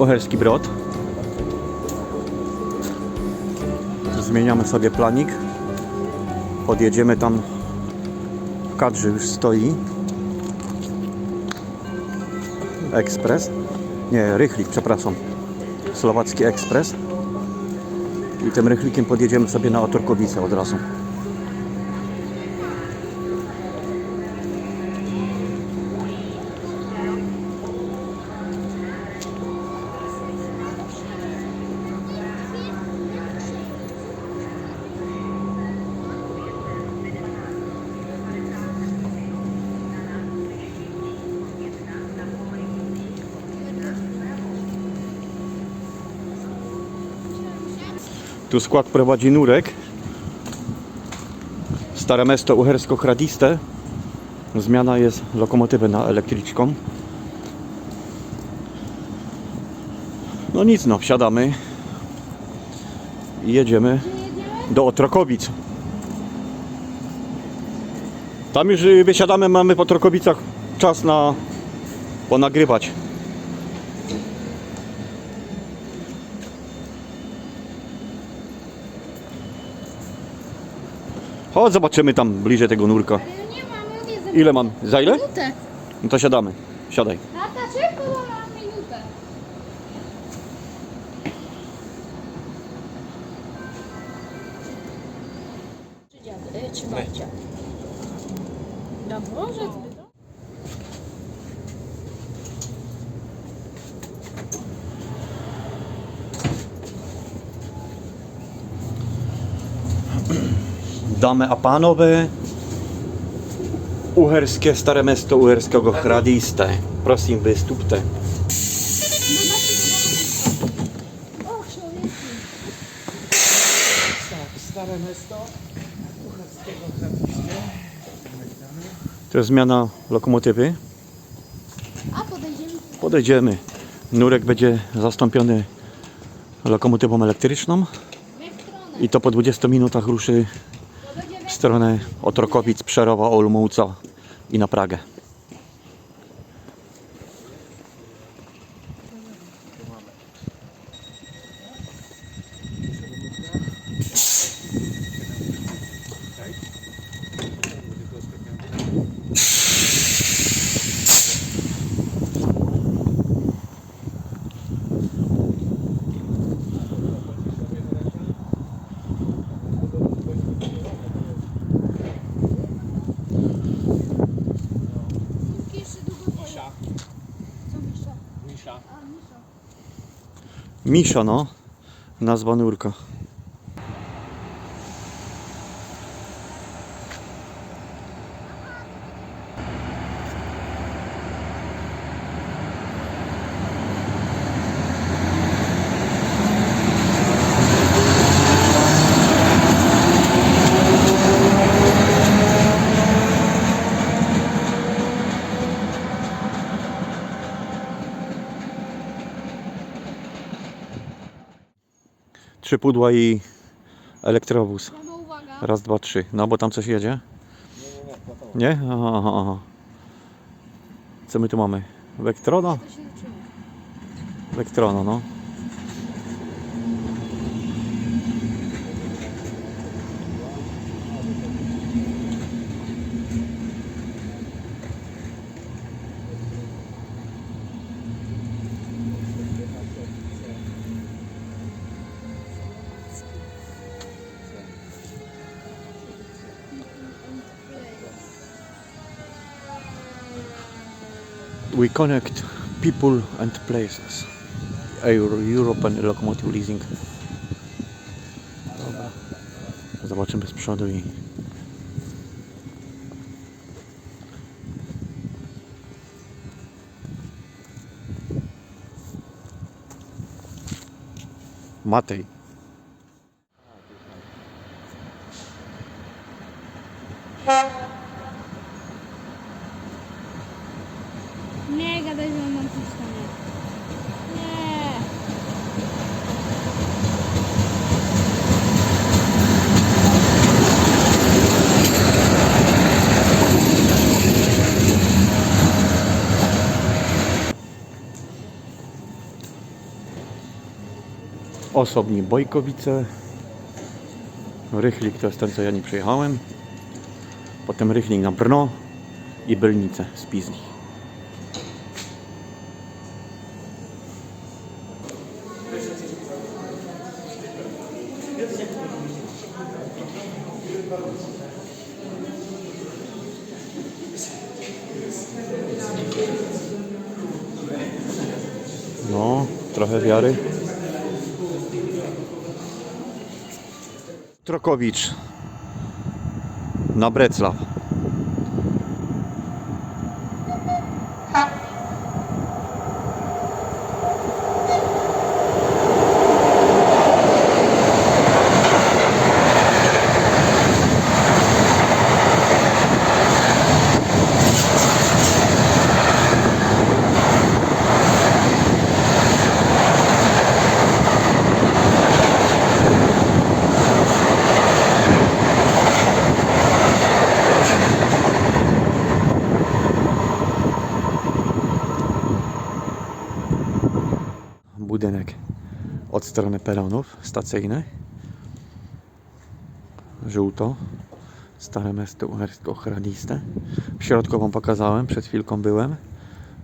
Oherski Brod. Zmieniamy sobie planik. Podjedziemy tam. W kadrze już stoi. Ekspres. Nie, Rychlik, przepraszam. Słowacki Ekspres. I tym Rychlikiem podjedziemy sobie na Otorkowice od razu. Tu skład prowadzi Nurek. Stare miasto uhersko-hradiste. Zmiana jest lokomotywy na elektryczką. No nic no, wsiadamy i jedziemy do Otrokowic. Tam już y, wysiadamy, mamy po Otrokowicach czas na ponagrywać. Chodź, zobaczymy tam bliżej tego nurka. Ale nie mam, mówię za Ile mam? Za ile? minutę. No to siadamy. Siadaj. Tata, szybko, bo mam minutę. Czy dziady, y, czy babcia? Dobrze, to... Damy a panowie uherskie stare miasto uherskiego hradiste. Człowieku. Tak, stare miasto Pucharskiego Hradiskie. To jest zmiana lokomotywy. A podejdziemy. Podejdziemy. Nurek będzie zastąpiony lokomotywą elektryczną i to po 20 minutach ruszy Stronę Otrokowic, Przerowa, Olmouca i na Pragę. Misza, no. Nazwa nurka. Trzy pudła i elektrowóz. Mama, uwaga. Raz, dwa, trzy. No bo tam coś jedzie? Nie? Aha, aha, aha. Co my tu mamy? Zaczyna. Vectrona, no. We connect people and places. Euro, European Locomotive Leasing. Dobra. Zobaczymy z przodu i... Matej. Nie gadaj, że mam ciśnienie. Nie. Osobni Bojkowice. Rychlik to jest ten, co ja nie przyjechałem. Potem Rychlik na Brno i Bylnice z Pizli. No, trochę wiary. Trokowicz na Breclaw. Budynek od strony peronów stacyjnych. Żółto. Stare. W środku wam pokazałem, przed chwilką byłem.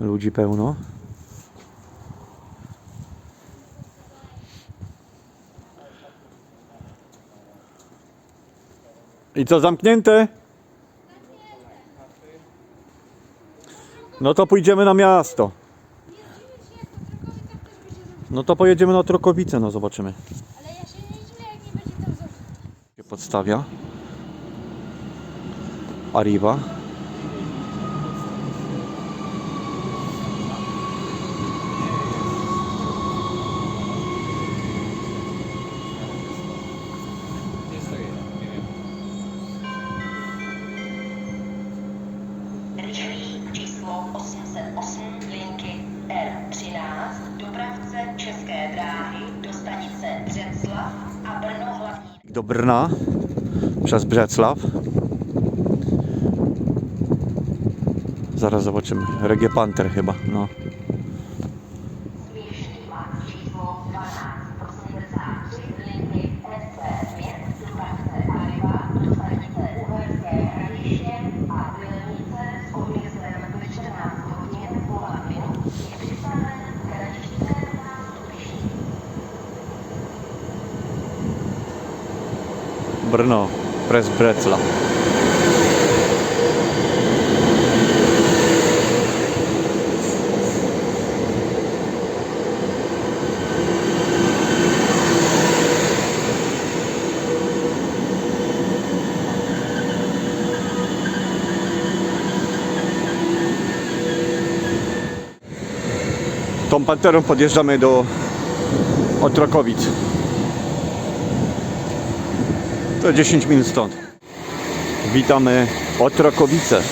Ludzi pełno. I co, zamknięte? No to pójdziemy na miasto. No to pojedziemy na Trokowice, no zobaczymy. Ale ja się nie dziwię, jak nie będzie tam za... się podstawia. Arriva. Brna przez Brzeclaw. Zaraz zobaczymy. Regie Panther chyba, no. Brno przez Breclaw. Tą panterą podjeżdżamy do Otrokowic. To 10 minut stąd. Witamy Otrokowice.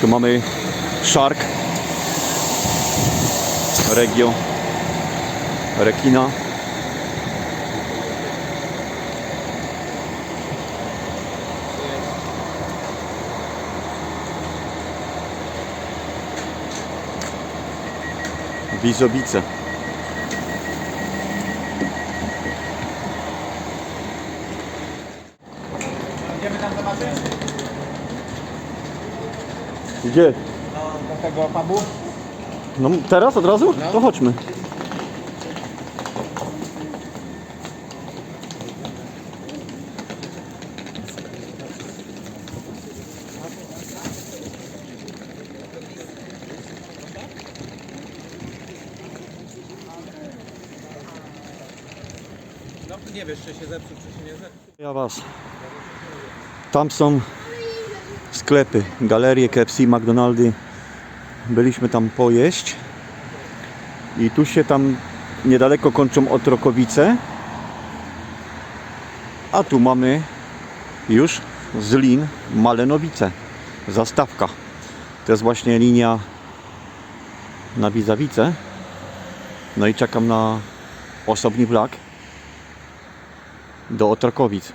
Tu mamy Szark. Regio. Rekina. Wizowice. Idziemy tam zobaczyć? Gdzie? No, do tego pubu. No teraz od razu? To chodźmy. No nie wiesz, czy się zepsuł, czy się nie zepsuł. Ja was. Tam są sklepy, galerie, KFC, McDonaldy. Byliśmy tam pojeść. I tu się tam niedaleko kończą Otrokowice. A tu mamy już z lin Malenowice. Zastawka. To jest właśnie linia na Bizawice. No i czekam na osobny vlak do Otrokowic.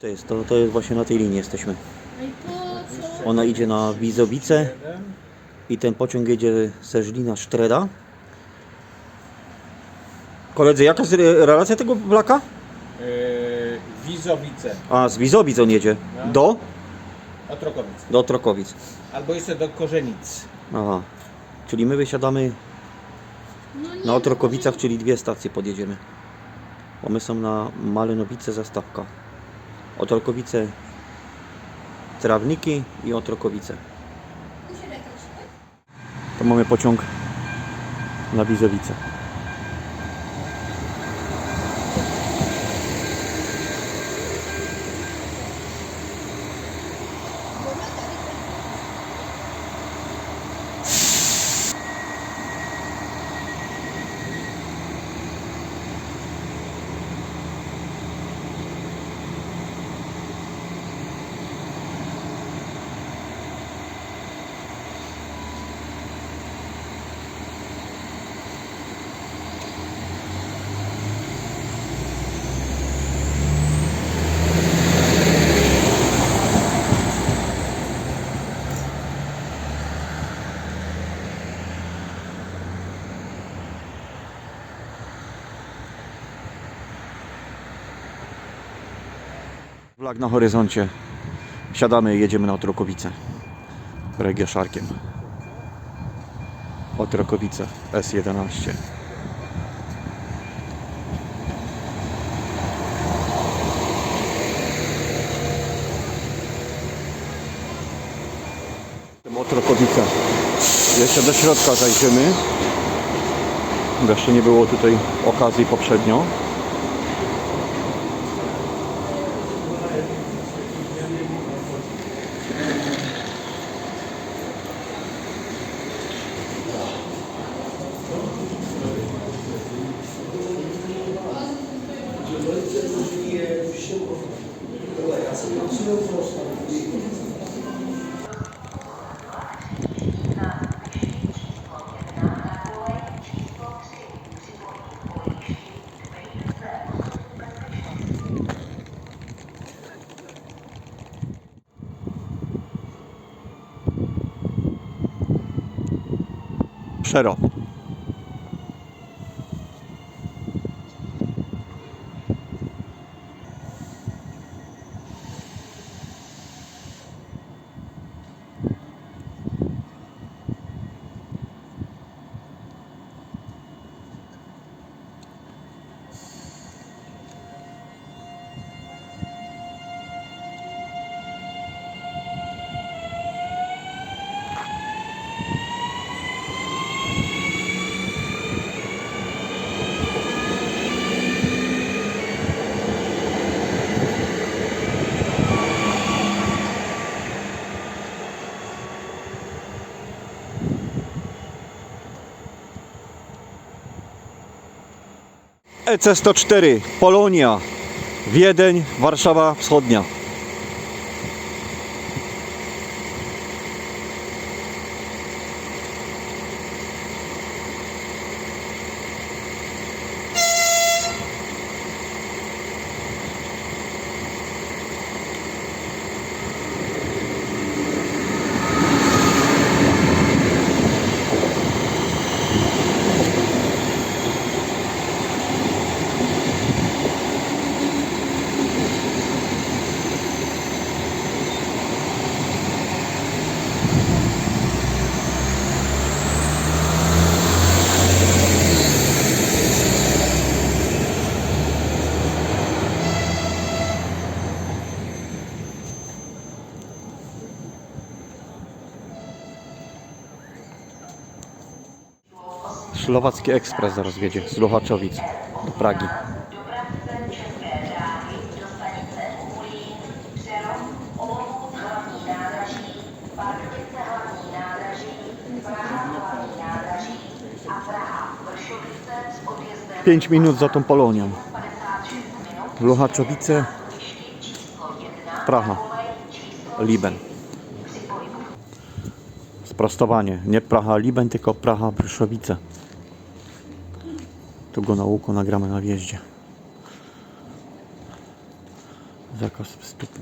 To jest, to, to jest właśnie na tej linii jesteśmy. No? Ona idzie na Wizowice i ten pociąg jedzie ze Żlina Sztreda Koledzy, jaka jest re- relacja tego vlaka? Yy, Wizowice, A, z Wizowic on jedzie. No. Do? Otrokowic. Do Trokowic. Albo jeszcze do Korzenic. Aha. Czyli my wysiadamy No nie, na Otrokowicach, czyli dwie stacje podjedziemy. Bo my są na Malenowice zastawka. Otrokowice Trawniki i Otrokowice. To mamy pociąg na Wizowice. Flag na horyzoncie. Siadamy i jedziemy na Otrokowice. Regia Szarkiem. Otrokowice S11. Otrokowice. Jeszcze do środka zajrzymy. Bo Jeszcze nie było tutaj okazji poprzednio. Przero. EC104 Polonia Wiedeń, Warszawa Wschodnia. Słowacki Ekspres zaraz wiedzie z Luchaczowic do Pragi. 5 minut za tą Polonią. 56 minut, Luchaczowice, odlišky číslo 1, Praha, Liben. Sprostowanie. Nie Praha Liben, tylko Praha Bryszowice. Tu go na łuku nagramy na wjeździe. Zakaz wstupu.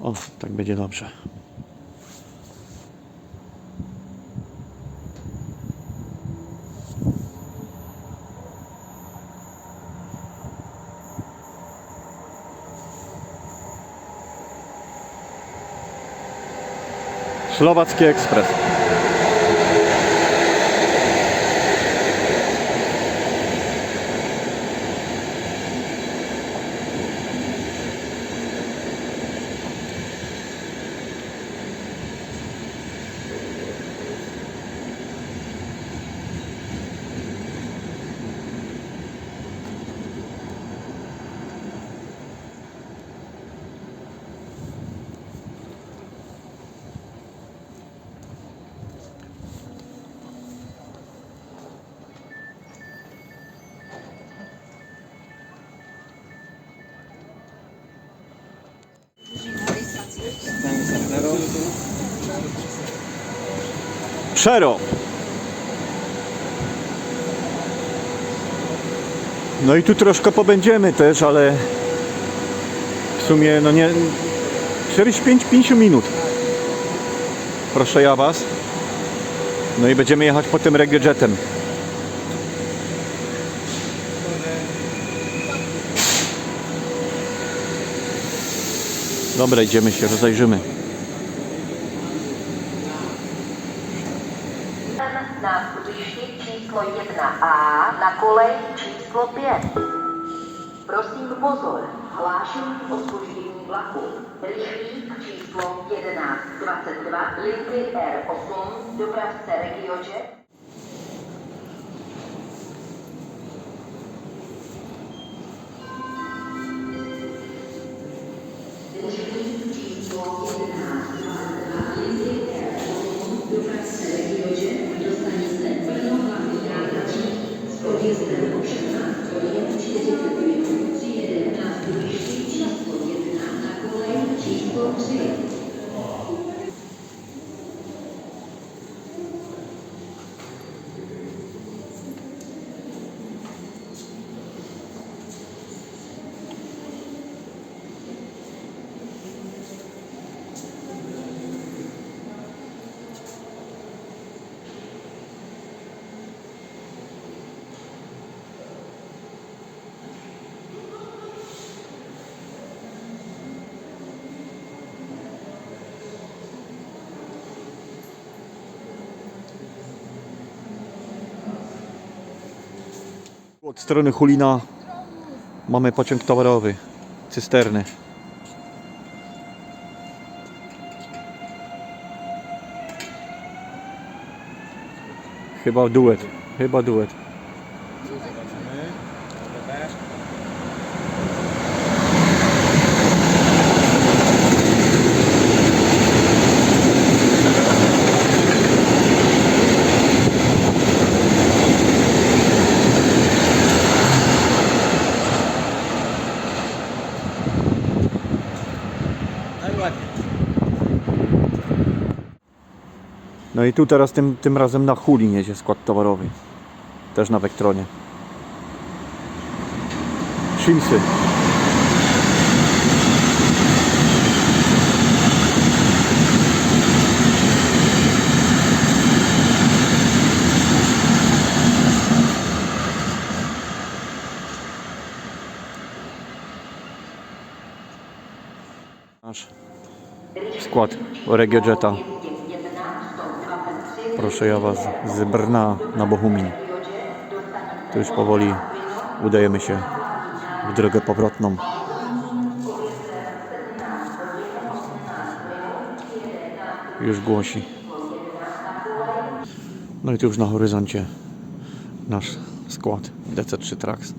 O, tak będzie dobrze. Słowacki Ekspres. Przero. No i tu troszkę pobędziemy też, ale w sumie no nie 45-5 minut. Proszę ja was. No i będziemy jechać potem regiojetem. Dobra, idziemy się, rozejrzymy. 1A na kolej číslo 5. Prosím pozor, hlášení o zpoždění vlaku. Rychlík číslo 1122 linky R8, dopravce Regiojet. Od strony Hulina mamy pociąg towarowy, cysterny. Chyba duet, chyba duet. Zobaczymy. Dobra. No i ładnie. No i tu teraz tym, tym razem na Hulin jedzie skład towarowy. Też na Vectronie. Shimsy. Nasz skład Regiojeta. Proszę ja Was z Brna na Bohumin. To już powoli udajemy się w drogę powrotną. Już głosi. No i tu już na horyzoncie nasz skład DC3 Trax.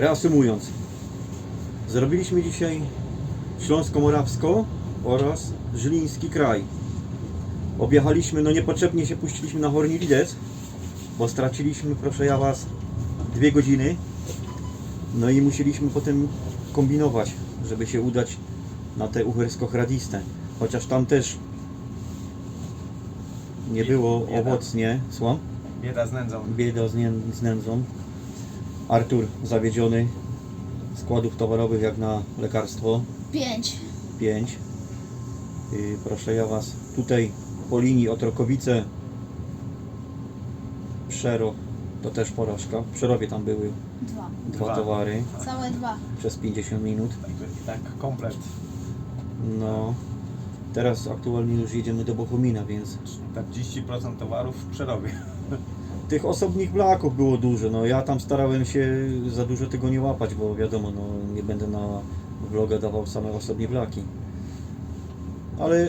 Reasumując, zrobiliśmy dzisiaj Śląsko-Morawsko oraz Żyliński kraj. Objechaliśmy, no niepotrzebnie się puściliśmy na Hornilidec, bo straciliśmy, proszę ja Was, dwie godziny. No i musieliśmy potem kombinować, żeby się udać na te Uhersko-Hradiste. Chociaż tam też nie było owocnie. Słucham? Bieda z nędzą. Bieda z, nie, z nędzą. Artur zawiedziony. Składów towarowych jak na lekarstwo. Pięć. 5. Yy, proszę ja Was, tutaj po linii Otrokowice Przero, to też porażka. W Przerowie tam były Dwa. dwa, Dwa. towary Całe dwa. przez 50 minut. Tak, I tak komplet. No, teraz aktualnie już jedziemy do Bochumina, więc 40% towarów w przerobię. tych osobnych blaków było dużo. No ja tam starałem się za dużo tego nie łapać, bo wiadomo, no nie będę na vloga dawał same osobnie blaki. Ale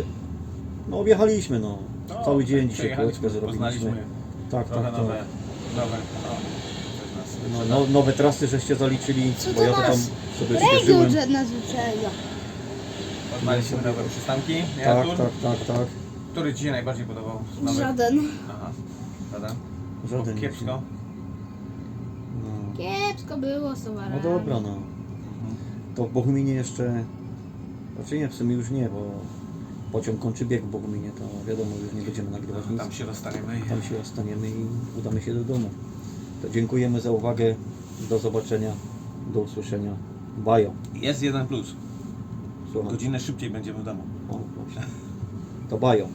no objechaliśmy no. No, Cały dzień tak, dzisiaj przejechaliśmy, kółeczkę zrobiliśmy. Poznaliśmy Tak, trochę tak, nowe, tak. nowe, no, coś nas No, wyprzedza. no, nowe trasy żeście zaliczyli, Co bo to ja to tam nas? sobie że nas wyprzedza. Poznaliśmy nowe przystanki, nie Tak, tak, tak, tak. Który Ci się najbardziej podobał? z nowych? Żaden. Aha, żaden. Żaden. Kiepsko. No, Kiepsko było z towarami. no dobra no. To w Boguminie jeszcze, znaczy nie, w sumie już nie, bo pociąg kończy bieg w Boguminie, to wiadomo, już nie będziemy nagrywać nic. Tam się rozstaniemy i Tam się ostaniemy i udamy się do domu. To dziękujemy za uwagę. Do zobaczenia. Do usłyszenia. Bajo. jest jeden plus. Słucham. Godzinę szybciej będziemy w domu. O, właśnie. To bajo.